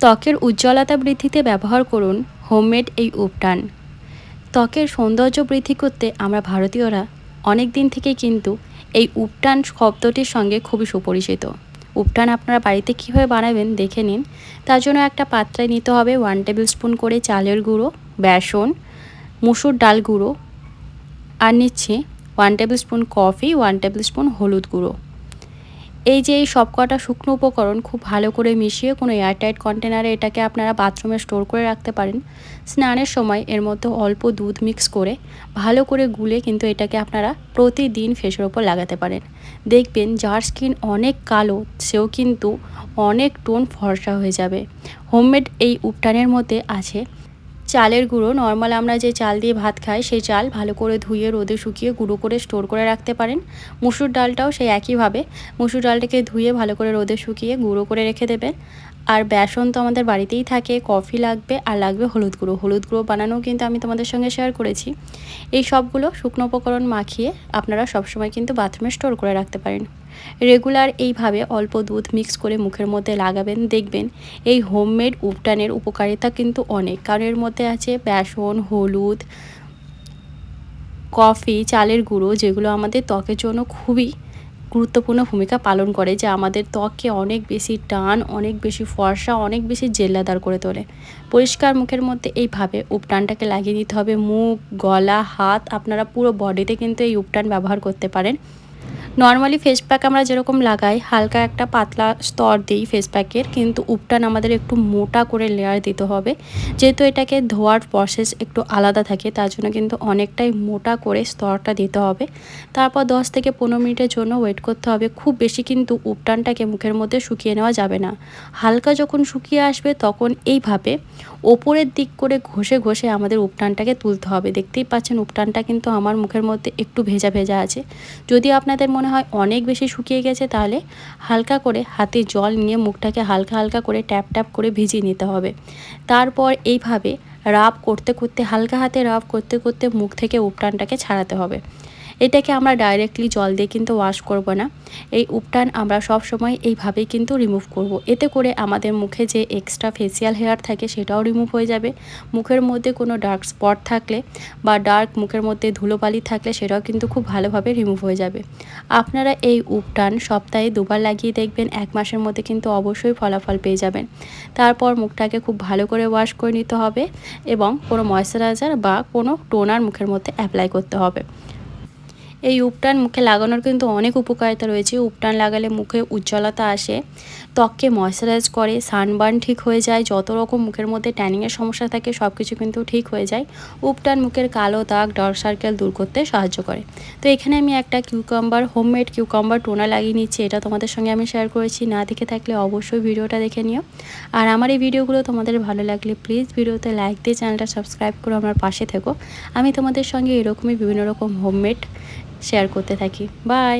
ত্বকের উজ্জ্বলতা বৃদ্ধিতে ব্যবহার করুন হোমমেড এই উপটান। ত্বকের সৌন্দর্য বৃদ্ধি করতে আমরা ভারতীয়রা অনেক দিন থেকেই কিন্তু এই উপটান শব্দটির সঙ্গে খুবই সুপরিচিত। উপটান আপনারা বাড়িতে কীভাবে বানাবেন দেখে নিন। তার জন্য একটা পাত্রে নিতে হবে ওয়ান টেবিল স্পুন করে চালের গুঁড়ো, বেসন, মুসুর ডাল গুঁড়ো, আর নিচ্ছে one tablespoon coffee one tablespoon হলুদ গুঁড়ো। এই যে এই সব কটা শুকনো উপকরণ খুব ভালো করে মিশিয়ে কোনো এয়ারটাইট কন্টেনারে এটাকে আপনারা বাথরুমে স্টোর করে রাখতে পারেন। স্নানের সময় এর মধ্যে অল্প দুধ মিক্স করে ভালো করে গুলে কিন্তু এটাকে আপনারা প্রতিদিন ফেসের ওপর লাগাতে পারেন। দেখবেন যার স্কিন অনেক কালো, সেও কিন্তু অনেক টোন ফর্সা হয়ে যাবে। হোমমেড এই উপটানের মধ্যে আছে চালের গুঁড়ো। নর্মাল আমরা যে চাল দিয়ে ভাত খাই, সেই চাল ভালো করে ধুয়ে, রোদে শুকিয়ে, গুঁড়ো করে স্টোর করে রাখতে পারেন। মুসুর ডালটাও সেই একইভাবে। মুসুর ডালটাকে ধুয়ে, ভালো করে রোদে শুকিয়ে, গুঁড়ো করে রেখে দেবেন। আর বেসন তো আমাদের বাড়িতেই থাকে, কফি লাগবে আর লাগবে হলুদ গুঁড়ো। হলুদ গুঁড়ো বানানোও কিন্তু আমি তোমাদের সঙ্গে শেয়ার করেছি। এই সবগুলো শুকনো উপকরণ মাখিয়ে আপনারা সবসময় কিন্তু বাথরুমে স্টোর করে রাখতে পারেন। রেগুলার এইভাবে অল্প দুধ মিক্স করে মুখের মধ্যে লাগাবেন, দেখবেন এই হোমমেড উপটানের উপকারিতা কিন্তু অনেক। কারণ এর মধ্যে আছে বেসন, হলুদ, কফি, চালের গুঁড়ো যেগুলো আমাদের ত্বকের জন্য খুবই গুরুত্বপূর্ণ ভূমিকা পালন করে যে আমাদের ত্বককে অনেক বেশি টান, অনেক বেশি ফর্সা, অনেক বেশি জেল্লাদার করে তোলে। পরিষ্কার মুখের মধ্যে এইভাবে উপটানটাকে লাগিয়ে দিতে হবে। মুখ, গলা, হাত, আপনারা পুরো বডিতে কিন্তু এই উপটান ব্যবহার করতে পারেন। নর্মালি ফেস প্যাক আমরা যেরকম লাগাই, হালকা একটা পাতলা স্তর দিই ফেস প্যাকের কিন্তু উপটান আমাদের একটু মোটা করে লেয়ার দিতে হবে। যেহেতু এটাকে ধোয়ার প্রসেস একটু আলাদা থাকে, তার জন্য কিন্তু অনেকটাই মোটা করে স্তরটা দিতে হবে। তারপর দশ থেকে পনেরো মিনিটের জন্য ওয়েট করতে হবে। খুব বেশি কিন্তু উপটানটাকে মুখের মধ্যে শুকিয়ে নেওয়া যাবে না। হালকা যখন শুকিয়ে আসবে, তখন এইভাবে ওপরের দিক করে ঘষে ঘষে আমাদের উপটানটাকে তুলতে হবে। দেখতেই পাচ্ছেন, উপটানটা কিন্তু আমার মুখের মধ্যে একটু ভেজা ভেজা আছে। যদি আপনাদের মনে হয় অনেক বেশি শুকিয়ে গেছে, তাহলে হালকা করে হাতে জল নিয়ে মুখটাকে হালকা হালকা করে ট্যাপ ট্যাপ করে ভিজিয়ে নিতে হবে। তারপর এইভাবে রাব করতে করতে, হালকা হাতে রাব করতে করতে মুখ থেকে উপটানটাকে ছাড়াতে হবে। এটাকে আমরা ডাইরেক্টলি জল দিয়ে কিন্তু ওয়াশ করব না। এই উপটান আমরা সব সময় এইভাবেই কিন্তু রিমুভ করব। এতে করে আমাদের মুখে যে এক্সট্রা ফেসিয়াল হেয়ার থাকে সেটাও রিমুভ হয়ে যাবে। মুখের মধ্যে কোনো ডার্ক স্পট থাকলে বা ডার্ক মুখের মধ্যে ধুলোবালি থাকলে সেটাও কিন্তু খুব ভালোভাবে রিমুভ হয়ে যাবে। আপনারা এই উপটান সপ্তাহে দুবার লাগিয়ে দেখবেন, এক মাসের মধ্যে কিন্তু অবশ্যই ফলাফল পেয়ে যাবেন। তারপর মুখটাকে খুব ভালো করে ওয়াশ করে নিতে হবে এবং কোনো ময়শ্চারাইজার বা কোনো টোনার মুখের মধ্যে অ্যাপ্লাই করতে হবে। এই উপটান মুখে লাগানোর কিন্তু অনেক উপকারিতা রয়েছে। উপটান লাগালে মুখে উজ্জ্বলতা আসে। ত্বককে ময়শ্চারাইজ করে সানবার্ন ঠিক হয়ে যায়, যত রকম মুখের মধ্যে ট্যানিংয়ের সমস্যা থাকে সব কিছু কিন্তু ঠিক হয়ে যায়। উপটান মুখের কালো দাগ ডার্ক সার্কেল দূর করতে সাহায্য করে। তো এখানে আমি একটা কিউকাম্বার হোমমেড কিউকাম্বার টোনা লাগিয়ে নিচ্ছি, এটা তোমাদের সঙ্গে আমি শেয়ার করেছি, না দেখে থাকলে অবশ্যই ভিডিওটা দেখে নিও। আর আমার এই ভিডিওগুলো তোমাদের ভালো লাগলে প্লিজ ভিডিওতে লাইক দিয়ে চ্যানেলটা সাবস্ক্রাইব করে আমার পাশে থেকো। আমি তোমাদের সঙ্গে এরকমই বিভিন্ন রকম হোমমেড শেয়ার করতে থাকি। বাই